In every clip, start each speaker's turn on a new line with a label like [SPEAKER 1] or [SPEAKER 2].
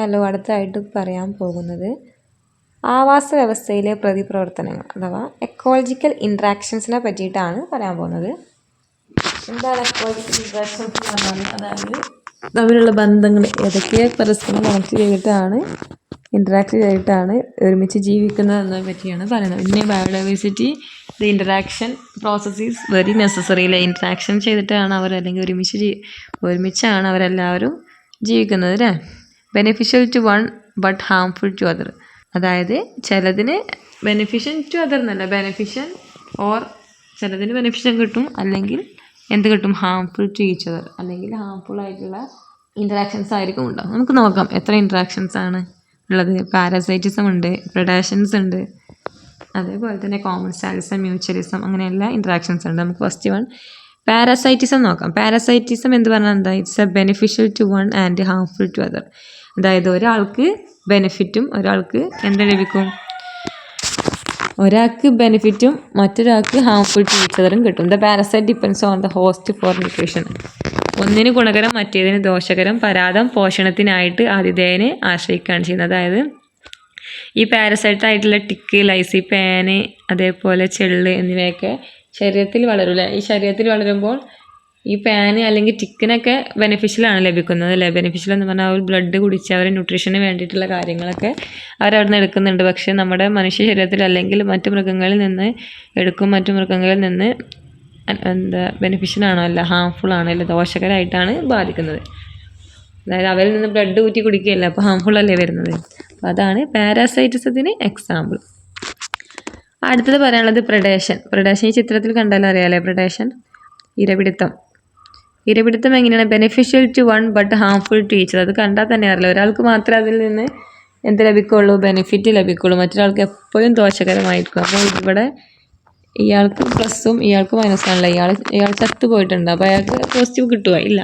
[SPEAKER 1] Hello അടുത്തായിട്ട് പറയാൻ പോകുന്നത് ആവാസ വ്യവസ്ഥയിലെ പ്രതിപ്രവർത്തനങ്ങൾ അഥവാ എക്കോളജിക്കൽ ഇൻട്രാക്ഷൻസിനെ പറ്റിയിട്ടാണ് പറയാൻ പോകുന്നത്. എന്താണ് എക്കോളജിക്കൽ ഇൻട്രാക്ഷൻസ് എന്ന് പറഞ്ഞാൽ അതായത് തമ്മിലുള്ള ബന്ധങ്ങൾ ഏതൊക്കെ പരസ്പരം കണക്ട് ചെയ്തിട്ടാണ് ഇൻട്രാക്ട് ചെയ്തിട്ടാണ് ഒരുമിച്ച് ജീവിക്കുന്നത് എന്നതിനെ പറ്റിയാണ് പറയുന്നത്. പിന്നെ biodiversity the interaction process is very necessary അല്ലെ ഇൻട്രാക്ഷൻ ചെയ്തിട്ടാണ് അവർ അല്ലെങ്കിൽ ഒരുമിച്ച് ഒരുമിച്ചാണ് അവരെല്ലാവരും ജീവിക്കുന്നത് അല്ലേ beneficial to one but harmful to other അതായത് ചിലതിന് ബെനിഫിഷ്യൻ ടു അതർ എന്നല്ല ബെനിഫിഷ്യൻ ഓർ ചിലതിന് ബെനിഫിഷ്യൻ കിട്ടും അല്ലെങ്കിൽ എന്ത് കിട്ടും? ഹാംഫുൾ ടു ഈച്ച് അതർ അല്ലെങ്കിൽ ഹാംഫുൾ ആയിട്ടുള്ള ഇൻട്രാക്ഷൻസ് ആയിരിക്കും ഉണ്ടാവും നമുക്ക് നോക്കാം എത്ര ഇൻട്രാക്ഷൻസ് ആണ് ഉള്ളത്. പാരസൈറ്റിസം ഉണ്ട് പ്രഡാഷൻസ് ഉണ്ട്. അതേപോലെ തന്നെ കോമൺ കോമൺസാലിസം മ്യൂച്വലിസം അങ്ങനെ എല്ലാ ഇൻട്രാക്ഷൻസ് ഉണ്ട്. നമുക്ക് ഫസ്റ്റ് വൺ പാരസൈറ്റിസം നോക്കാം. പാരസൈറ്റിസം എന്ന് പറഞ്ഞാൽ എന്താ? It's a beneficial to one and harmful to other അതായത് ഒരാൾക്ക് ബെനിഫിറ്റും ഒരാൾക്ക് എന്ത് ലഭിക്കും? ഒരാൾക്ക് ബെനിഫിറ്റും മറ്റൊരാൾക്ക് ഹാംഫുൾ ടു ഈച്ച് കിട്ടും. The parasite depends on the host for nutrition ഒന്നിന് ഗുണകരം മറ്റേതിന് ദോഷകരം പരാതം പോഷണത്തിനായിട്ട് ആതിഥേയനെ ആശ്രയിക്കുകയാണ് ചെയ്യുന്നത്. അതായത് ഈ പാരസൈറ്റ് ആയിട്ടുള്ള ടിക്ക് ലൈസി പാന് അതേപോലെ ചെള്ള് എന്നിവയൊക്കെ ശരീരത്തിൽ വളരും ഈ ശരീരത്തിൽ വളരുമ്പോൾ ഈ പാന് അല്ലെങ്കിൽ ടിക്കിനൊക്കെ ബെനിഫിഷ്യലാണ് ലഭിക്കുന്നത് അല്ലേ? ബെനിഫിഷ്യൽ എന്ന് പറഞ്ഞാൽ അവർ ബ്ലഡ് കുടിച്ച് അവർ ന്യൂട്രീഷന് വേണ്ടിയിട്ടുള്ള കാര്യങ്ങളൊക്കെ അവരവിടെ നിന്ന് എടുക്കുന്നുണ്ട്. പക്ഷേ നമ്മുടെ മനുഷ്യ ശരീരത്തിൽ അല്ലെങ്കിൽ മറ്റു മൃഗങ്ങളിൽ നിന്ന് എടുക്കും മറ്റു മൃഗങ്ങളിൽ നിന്ന് എന്താ ബെനിഫിഷ്യലാണോ അല്ല ഹാംഫുൾ ആണോ അല്ല? ദോഷകരമായിട്ടാണ് ബാധിക്കുന്നത്. അതായത് അവരിൽ നിന്ന് ബ്ലഡ് ഊറ്റി കുടിക്കുകയല്ല? അപ്പോൾ ഹാംഫുൾ അല്ലേ വരുന്നത്? അപ്പോൾ അതാണ് പാരാസൈറ്റിസത്തിന് എക്സാമ്പിൾ അടുത്തത് പറയാനുള്ളത് പ്രഡേഷൻ പ്രഡേഷൻ ഈ ചിത്രത്തിൽ കണ്ടാലും അറിയാമല്ലേ പ്രഡേഷൻ ഇരപിടുത്തം. ഇരപിടുത്തം എങ്ങനെയാണ്? Beneficial to one but harmful to either അത് കണ്ടാൽ തന്നെ അറിയില്ല. ഒരാൾക്ക് മാത്രമേ അതിൽ നിന്ന് എന്ത് ലഭിക്കുള്ളൂ? ബെനിഫിറ്റ് ലഭിക്കുള്ളൂ. മറ്റൊരാൾക്ക് എപ്പോഴും ദോഷകരമായിരിക്കും. അപ്പോൾ ഇവിടെ ഇയാൾക്ക് പ്ലസ്സും ഇയാൾക്ക് മൈനസാണല്ലോ ഇയാൾ ഇയാൾ ചത്തു പോയിട്ടുണ്ട്. അപ്പോൾ അയാൾക്ക് പോസിറ്റീവ് കിട്ടുക ഇല്ല.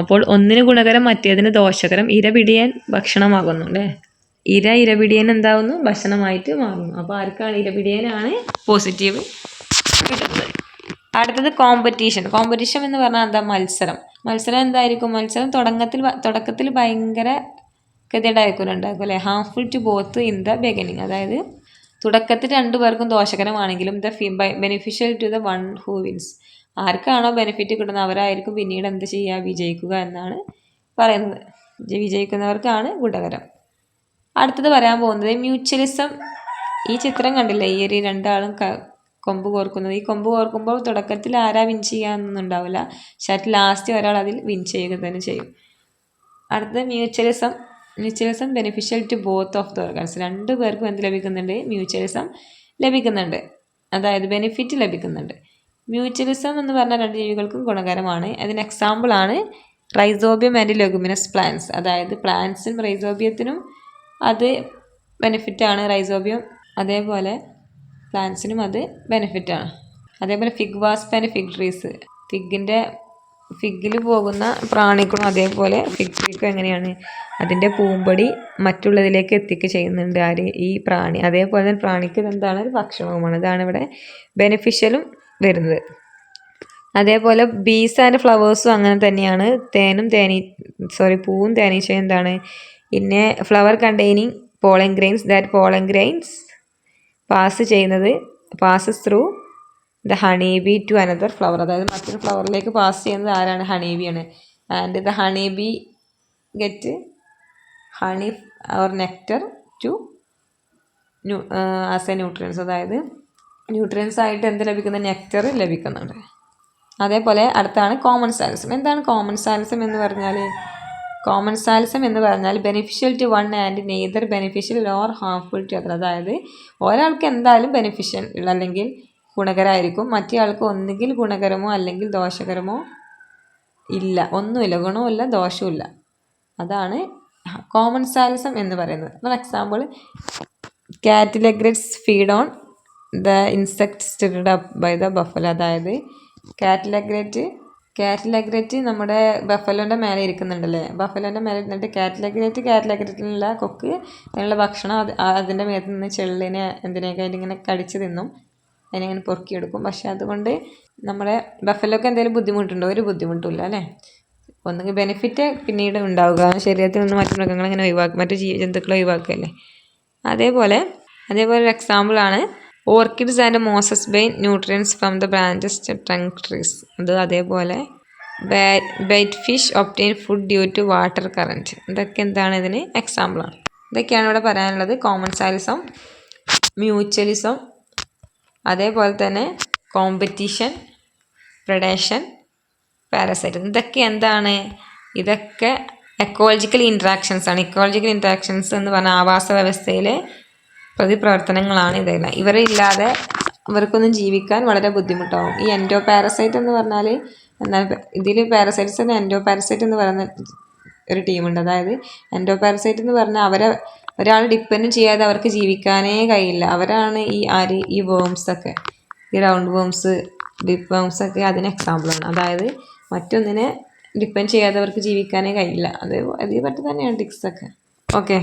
[SPEAKER 1] അപ്പോൾ ഒന്നിന് ഗുണകരം മറ്റേതിന് ദോഷകരം. ഇര പിടിയാൻ ഭക്ഷണമാകുന്നു അല്ലേ? ഇര ഇര പിടിയൻ എന്താവുന്നു? ഭക്ഷണമായിട്ട് മാറുന്നു. അപ്പോൾ ആർക്കാണ് ഇര പിടിയനാണ് പോസിറ്റീവ് കിട്ടുന്നത്? അടുത്തത് കോമ്പറ്റീഷൻ കോമ്പറ്റീഷൻ എന്ന് പറഞ്ഞാൽ എന്താ? മത്സരം. മത്സരം എന്തായിരിക്കും? മത്സരം തുടങ്ങത്തിൽ തുടക്കത്തിൽ ഭയങ്കര ഗതിയുണ്ടായിരിക്കും ഉണ്ടാക്കും അല്ലേ? Harmful to both in the beginning അതായത് തുടക്കത്തിൽ രണ്ടു പേർക്കും ദോഷകരമാണെങ്കിലും the beneficial to the one who wins ആർക്കാണോ ബെനിഫിറ്റ് കിട്ടുന്നത്? അവരായിരിക്കും പിന്നീട് എന്ത് ചെയ്യുക? വിജയിക്കുക എന്നാണ് പറയുന്നത്. വിജയിക്കുന്നവർക്കാണ് ഗുണകരം. അടുത്തത് പറയാൻ പോകുന്നത് മ്യൂച്വലിസം. ഈ ചിത്രം കണ്ടില്ലേ? ഈ ഒരു രണ്ടാളും കൊമ്പ് കോർക്കുന്നത് ഈ കൊമ്പ് കോർക്കുമ്പോൾ തുടക്കത്തിൽ ആരാ വിൻ ചെയ്യാന്നൊന്നും ഉണ്ടാവില്ല പക്ഷെ ലാസ്റ്റ് ഒരാൾ അതിൽ വിൻ ചെയ്യുക തന്നെ ചെയ്യും. അടുത്തത് mutualism mutualism beneficial to both of the organs രണ്ട് പേർക്കും എന്ത് ലഭിക്കുന്നുണ്ട്? മ്യൂച്വലിസം ലഭിക്കുന്നുണ്ട്. അതായത് ബെനിഫിറ്റ് ലഭിക്കുന്നുണ്ട്. മ്യൂച്വലിസം എന്ന് പറഞ്ഞാൽ രണ്ട് ജീവികൾക്കും ഗുണകരമാണ്. അതിന് എക്സാമ്പിളാണ് റൈസോബിയം ആൻഡ് ലെഗുമിനസ് പ്ലാന്റ്സ് അതായത് പ്ലാന്റ്സിനും റൈസോബിയത്തിനും അത് ബെനിഫിറ്റാണ് റൈസോബിയം അതേപോലെ പ്ലാന്റ്സിനും അത് ബെനിഫിറ്റാണ് അതേപോലെ fig wasp and fig trees ഫിഗിന്റെ ഫിഗിൽ പോകുന്ന പ്രാണികളും അതേപോലെ ഫിഗ് ട്രീക്കും എങ്ങനെയാണ്? അതിന്റെ പൂമ്പൊടി മറ്റുള്ളതിലേക്ക് എത്തിക്കുക ചെയ്യുന്നുണ്ട് ആര്? ഈ പ്രാണി. അതേപോലെ തന്നെ പ്രാണിക്ക് ഇതെന്താണ്? ഒരു ഭക്ഷണവുമാണ്. ഇതാണ് ഇവിടെ ബെനിഫിഷ്യലും വരുന്നത്. അതേപോലെ ബീസ് ആൻഡ് ഫ്ലവേഴ്സും അങ്ങനെ തന്നെയാണ്. തേനും തേനീ സോറി പൂവും തേനീച്ചയും എന്താണ്? പിന്നെ flower containing pollen grains that pollen grains pass ചെയ്യുന്നത് passes through the honey bee to another flower. അതായത് മറ്റൊരു ഫ്ലവറിലേക്ക് പാസ് ചെയ്യുന്നത് ആരാണ്? ഹണി ബി ആണ് and the honey bee get honey or nectar to new as a nutrients. അതായത് nutrients ആയിട്ട് എന്ത് ലഭിക്കുന്ന? നെക്ടർ ലഭിക്കുന്നുണ്ട്. അതേപോലെ അടുത്താണ് കോമൺ സാലിസം. എന്താണ് കോമൺ സാലിസം എന്ന് പറഞ്ഞാൽ കോമൺ സാലിസം എന്ന് പറഞ്ഞാൽ beneficial to one and neither beneficial or harmful to other അതായത് ഒരാൾക്ക് എന്തായാലും ബെനിഫിഷ്യൽ അല്ലെങ്കിൽ ഗുണകരമായിരിക്കും മറ്റേ ആൾക്ക് ഒന്നുകിൽ ഗുണകരമോ അല്ലെങ്കിൽ ദോഷകരമോ ഇല്ല. ഒന്നുമില്ല. ഗുണവുമില്ല ദോഷവുമില്ല. അതാണ് കോമൺ സാലിസം എന്ന് പറയുന്നത്. For example cattle egrets feed on the insects stirred up by the buffalo അതായത് കാറ്റിലഗ്രറ്റ് കാറ്റിലഗ്രറ്റ് നമ്മുടെ ബഫലോന്റെ മേലെ ഇരിക്കുന്നുണ്ടല്ലേ? ബഫലോന്റെ മേലെ ഇരുന്നിട്ട് കാറ്റിലഗ്രറ്റ് കാറ്റിലഗ്രറ്റിലുള്ള കൊക്ക് അതിനുള്ള ഭക്ഷണം അത് അതിന്റെ മേത്ത് നിന്ന് ചെള്ളിനെ എന്തിനൊക്കെ അതിനിങ്ങനെ കടിച്ച് തിന്നും. അതിനെങ്ങനെ പൊറുക്കിയെടുക്കും. പക്ഷേ അതുകൊണ്ട് നമ്മുടെ ബഫലോക്ക് എന്തെങ്കിലും ബുദ്ധിമുട്ടുണ്ടോ? ഒരു ബുദ്ധിമുട്ടില്ല അല്ലേ? ഒന്നുകിൽ ബെനിഫിറ്റ് പിന്നീട് ഉണ്ടാവുക. ശരീരത്തിൽ നിന്ന് മറ്റു മൃഗങ്ങളെ ഒഴിവാക്കും മറ്റു ജീവ ജന്തുക്കളെ ഒഴിവാക്കുകയല്ലേ അതേപോലെ അതേപോലെ ഒരു എക്സാമ്പിളാണ് orchids and mosses by nutrients from the branches trunk trees. അത് അതേപോലെ bite fish obtain food due to water current. ഇതൊക്കെ എന്താണ് ഇതിന് എക്സാമ്പിളാണ് ഇതൊക്കെയാണ് ഇവിടെ പറയാനുള്ളത്. കോമൺ സാലിസം മ്യൂച്വലിസം അതേപോലെ തന്നെ കോമ്പറ്റീഷൻ പ്രഡേഷൻ പാരസൈറ്റ് ഇതൊക്കെ എന്താണ്? ഇതൊക്കെ എക്കോളജിക്കൽ ഇൻട്രാക്ഷൻസ് ആണ്. ഇക്കോളജിക്കൽ ഇൻട്രാക്ഷൻസ് എന്ന് പറഞ്ഞാൽ ആവാസ വ്യവസ്ഥയിലെ പ്രതിപ്രവർത്തനങ്ങളാണ് ഇതെല്ലാം. ഇവരില്ലാതെ ഇവർക്കൊന്നും ജീവിക്കാൻ വളരെ ബുദ്ധിമുട്ടാവും. ഈ എൻഡോ പാരസൈറ്റ് എന്ന് പറഞ്ഞാൽ എന്നാൽ ഇതിൽ പാരസൈറ്റ്സ് തന്നെ എൻഡോ പാരസൈറ്റ് എന്ന് പറയുന്ന ഒരു ടീമുണ്ട്. അതായത് എൻഡോ പാരസൈറ്റ് എന്ന് പറഞ്ഞാൽ അവരെ ഒരാൾ ഡിപ്പെൻഡ് ചെയ്യാതെ അവർക്ക് ജീവിക്കാനേ കഴിയില്ല. അവരാണ് ഈ ആര് ഈ വേംസൊക്കെ ഈ റൗണ്ട് വേംസ് ഡിപ്പ് വേംസ് ഒക്കെ അതിന് എക്സാമ്പിളാണ് അതായത് മറ്റൊന്നിനെ ഡിപ്പെൻഡ് ചെയ്യാതെ അവർക്ക് ജീവിക്കാനേ കഴിയില്ല. അത് അതേ പറ്റി തന്നെയാണ് ടിക്സ് ഒക്കെ. ഓക്കെ